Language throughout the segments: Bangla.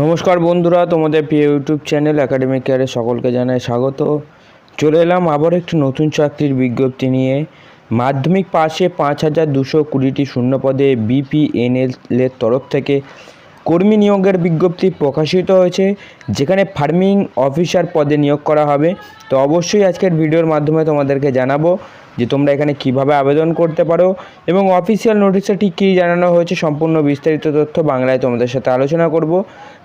নমস্কার বন্ধুরা, তোমাদের প্রিয় ইউটিউব চ্যানেল একাডেমিক কেয়ারে সকলকে জানাই স্বাগত। চলে এলাম আবার একটি নতুন চাকরির বিজ্ঞপ্তি নিয়ে। মাধ্যমিক পাশে পাঁচ হাজার দুশো কুড়িটি শূন্যপদে বিপিএনএল এর তরফ থেকে কর্মী নিয়োগের বিজ্ঞপ্তি প্রকাশিত হয়েছে, যেখানে ফার্মিং অফিসার পদে নিয়োগ করা হবে। তো অবশ্যই আজকের ভিডিওর মাধ্যমে তোমাদেরকে জানাব যে তোমরা এখানে কীভাবে আবেদন করতে পারো এবং অফিসিয়াল নোটিশে ঠিক কী জানানো হয়েছে, সম্পূর্ণ বিস্তারিত তথ্য বাংলায় তোমাদের সাথে আলোচনা করব।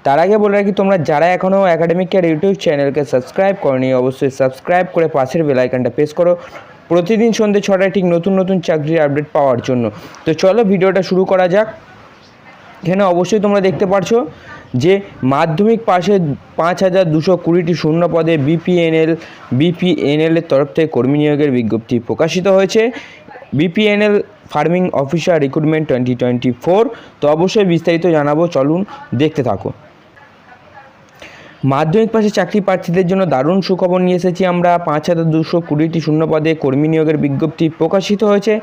তার আগে বলে রাখি, তোমরা যারা এখনও একাডেমিক কেয়ার ইউটিউব চ্যানেলকে সাবস্ক্রাইব করনি, অবশ্যই সাবস্ক্রাইব করে পাশের বেল আইকনটা প্রেস করো। প্রতিদিন সন্ধ্যে ছটায় ঠিক নতুন নতুন চাকরির আপডেট পাওয়ার জন্য। তো চলো ভিডিওটা শুরু করা যাক। এখানে অবশ্যই তোমরা দেখতে পারছ যে মাধ্যমিক পাশে পাঁচ হাজার দুশো কুড়িটি শূন্য পদে বিপিএনএল বিপিএনএলের তরফ থেকে কর্মী নিয়োগের বিজ্ঞপ্তি প্রকাশিত হয়েছে। BPNL farming officer recruitment twenty twenty four তো অবশ্যই বিস্তারিত জানাব, চলুন দেখতে থাকো। মাধ্যমিক পাশে চাকরি প্রার্থীদের জন্য দারুণ সুখবর নিয়ে এসেছি আমরা। পাঁচ হাজার দুশো কুড়িটি পদে কর্মী নিয়োগের বিজ্ঞপ্তি প্রকাশিত হয়েছে।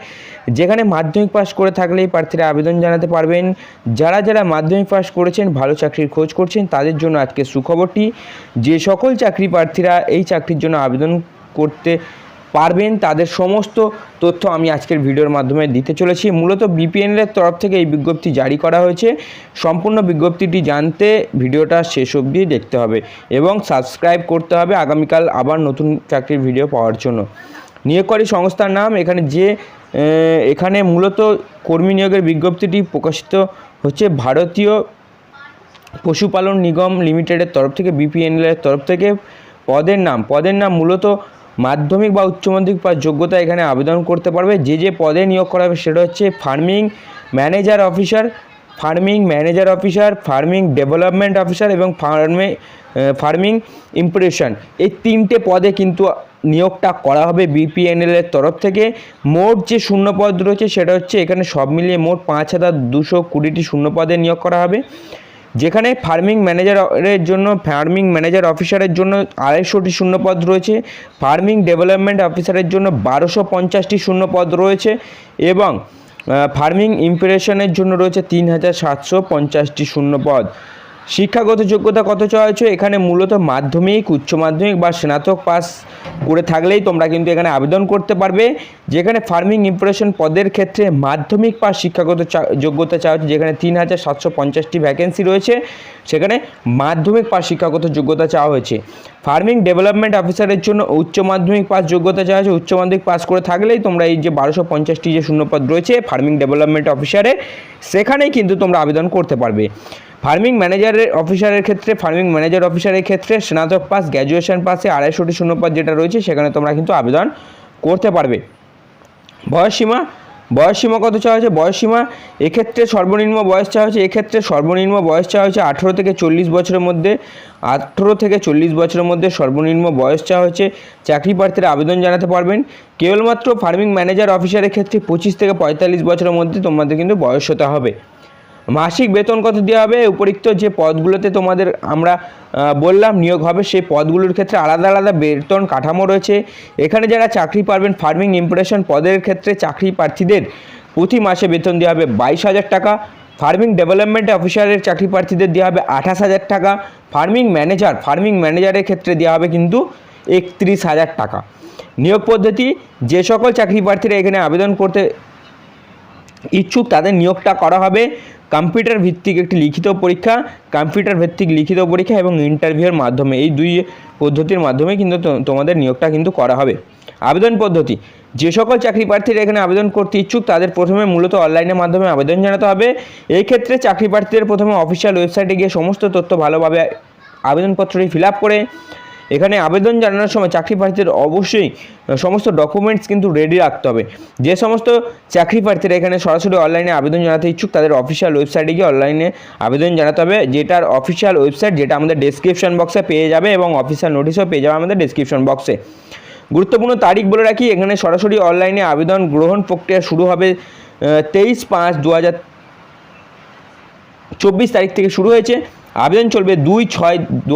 যেখানে মাধ্যমিক পাশ করে থাকলেই প্রার্থীরা আবেদন জানাতে পারবেন। যারা যারা মাধ্যমিক পাশ করেছেন, ভালো চাকরির খোঁজ করছেন, তাদের জন্য আজকে সুখবরটি। যে সকল চাকরি প্রার্থীরা এই চাকরির জন্য আবেদন করতে পারবেন, তাদের সমস্ত তথ্য আমি আজকের ভিডিওর মাধ্যমে দিতে চলেছি। মূলত বিপিএনের তরফ থেকে এই বিজ্ঞপ্তি জারি করা হয়েছে। সম্পূর্ণ বিজ্ঞপ্তিটি জানতে ভিডিওটা শেষ অবধি দেখতে হবে এবং সাবস্ক্রাইব করতে হবে আগামীকাল আবার নতুন চাকরির ভিডিও পাওয়ার জন্য। নিয়োগকারী সংস্থার নাম, এখানে যে এখানে মূলত কর্মী নিয়োগের বিজ্ঞপ্তিটি প্রকাশিত হচ্ছে ভারতীয় পশুপালন নিগম লিমিটেডের তরফ থেকে বিপিএনএল এর তরফ থেকে। পদের নাম পদের নাম মূলত মাধ্যমিক বা উচ্চ মাধ্যমিক বা যোগ্যতা এখানে আবেদন করতে পারবে। যে যে পদে নিয়োগ করা হবে সেটা হচ্ছে farming manager officer, farming manager officer, farming development officer এবং ফার্মে ফার্মিং ইম্প্রেশন। এই তিনটে পদে কিন্তু নিয়োগটা করা হবে বিপিএনএল এর তরফ থেকে। মোট যে শূন্য পদ রয়েছে সেটা হচ্ছে এখানে সব মিলিয়ে মোট পাঁচ হাজার দুশো কুড়িটি শূন্য পদে নিয়োগ করা হবে। যেখানে ফার্মিং ম্যানেজারের জন্য ফার্মিং ম্যানেজার অফিসারের জন্য আড়াইশোটি শূন্যপদ রয়েছে। ফার্মিং ডেভেলপমেন্ট অফিসারের জন্য বারোশো পঞ্চাশটি শূন্যপদ রয়েছে এবং ফার্মিং ইম্প্রেশনের জন্য রয়েছে তিন হাজার সাতশো পঞ্চাশটি শূন্যপদ। শিক্ষাগত যোগ্যতা কত চাওয়া হয়েছে? এখানে মূলত মাধ্যমিক, উচ্চ মাধ্যমিক বা স্নাতক পাস করে থাকলেই তোমরা কিন্তু এখানে আবেদন করতে পারবে। যেখানে ফার্মিং ইম্প্রেশন পদের ক্ষেত্রে মাধ্যমিক পাস শিক্ষাগত যোগ্যতা চাওয়া হচ্ছে, যেখানে তিন হাজার সাতশো পঞ্চাশটি ভ্যাকেন্সি রয়েছে, সেখানে মাধ্যমিক পাস শিক্ষাগত যোগ্যতা চাওয়া হয়েছে। ফার্মিং ডেভেলপমেন্ট অফিসারের জন্য উচ্চ মাধ্যমিক পাস যোগ্যতা চাওয়া হয়েছে, উচ্চ মাধ্যমিক পাস করে থাকলেই তোমরা এই যে বারোশো পঞ্চাশটি যে শূন্যপদ রয়েছে ফার্মিং ডেভেলপমেন্ট অফিসারে সেখানেই কিন্তু তোমরা আবেদন করতে পারবে। ফার্মিং ম্যানেজারের অফিসারের ক্ষেত্রে ফার্মিং ম্যানেজার অফিসারের ক্ষেত্রে স্নাতক পাস গ্র্যাজুয়েশন পাসে আড়াইশোটি শূন্যপদ যেটা রয়েছে, সেখানে তোমরা কিন্তু আবেদন করতে পারবে। বয়সসীমা? বয়সসীমা কত চাওয়া হয়েছে? বয়সসীমা? এক্ষেত্রে সর্বনিম্ন বয়স চাওয়া হয়েছে, এক্ষেত্রে সর্বনিম্ন বয়স চাওয়া হয়েছে আঠেরো থেকে চল্লিশ বছরের মধ্যে। আঠেরো থেকে চল্লিশ বছরের মধ্যে সর্বনিম্ন বয়স চাওয়া হয়েছে। চাকরি প্রার্থীরা আবেদন জানাতে পারবেন। কেবলমাত্র ফার্মিং ম্যানেজার অফিসারের ক্ষেত্রে পঁচিশ থেকে পঁয়তাল্লিশ বছরের মধ্যে তোমাদের কিন্তু বয়স হতে হবে। মাসিক বেতন কত দেওয়া হবে? উপরিক্ত যে পদগুলোতে তোমাদের আমরা বললাম নিয়োগ হবে, সেই পদগুলোর ক্ষেত্রে আলাদা আলাদা বেতন কাঠামো রয়েছে। এখানে যারা চাকরি পারবেন ফার্মিং ইম্প্রেশন পদের ক্ষেত্রে চাকরি প্রার্থীদের প্রতি মাসে বেতন দেওয়া হবে বাইশ হাজার টাকা। ফার্মিং ডেভেলপমেন্ট অফিসারের চাকরি প্রার্থীদের দেওয়া হবে আঠাশ হাজার টাকা। ফার্মিং ম্যানেজার ফার্মিং ম্যানেজারের ক্ষেত্রে দেওয়া হবে কিন্তু একত্রিশ হাজার টাকা। নিয়োগ পদ্ধতি, যে সকল চাকরি প্রার্থীরা এখানে আবেদন করতে ইচ্ছুক তাদের নিয়োগটা করা হবে। কম্পিউটার ভিত্তিক একটি লিখিত পরীক্ষা, কম্পিউটার ভিত্তিক লিখিত পরীক্ষা এবং ইন্টারভিউয়ের মাধ্যমে। এই দুই পদ্ধতির মাধ্যমে কিন্তু তোমাদের নিয়োগটা কিন্তু করা হবে। আবেদন পদ্ধতি, যে সকল চাকরি প্রার্থীরা এখানে আবেদন করতে ইচ্ছুক, তাদের প্রথমে মূলত অনলাইনের মাধ্যমে আবেদন জানাতে হবে। এই ক্ষেত্রে চাকরি প্রার্থীদের প্রথমে অফিসিয়াল ওয়েবসাইটে গিয়ে সমস্ত তথ্য ভালোভাবে আবেদনপত্রটি ফিল আপ করে এখানে আবেদন জানানোর সময় চাকরি প্রার্থীদের অবশ্যই সমস্ত ডকুমেন্টস কিন্তু রেডি রাখতে হবে। যে সমস্ত চাকরি প্রার্থীরা এখানে সরাসরি অনলাইনে আবেদন জানাতে ইচ্ছুক, তাদের অফিসিয়াল ওয়েবসাইটে গিয়ে অনলাইনে আবেদন জানাতে হবে। যেটার অফিসিয়াল ওয়েবসাইট যেটা আমাদের ডেসক্রিপশন বক্সে পেয়ে যাবে এবং অফিসিয়াল নোটিশও পেয়ে যাবে আমাদের ডেসক্রিপশন বক্সে গুরুত্বপূর্ণ তারিখ বলে রাখি, এখানে সরাসরি অনলাইনে আবেদন গ্রহণ প্রক্রিয়া শুরু হবে তেইশ পাঁচ দু চব্বিশ তারিখ থেকে শুরু হয়েছে। আবেদন চলবে দুই ছয় দু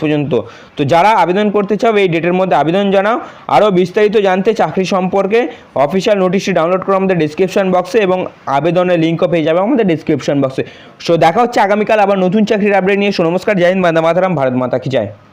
পর্যন্ত। তো যারা আবেদন করতে চাও, এই ডেটের মধ্যে আবেদন জানাও। আরও বিস্তারিত জানতে চাকরি সম্পর্কে অফিসিয়াল নোটিশটি ডাউনলোড করো আমাদের ডিসক্রিপশন বক্সে এবং আবেদনের লিঙ্কও পেয়ে যাবে আমাদের ডিসক্রিপশন বক্সে সো দেখা হচ্ছে আগামীকাল আবার নতুন চাকরির আপডেট নিয়ে। সো, নমস্কার, জয় হিন্দ, বান্দা মাতারাম, ভারত মাতা কি যায়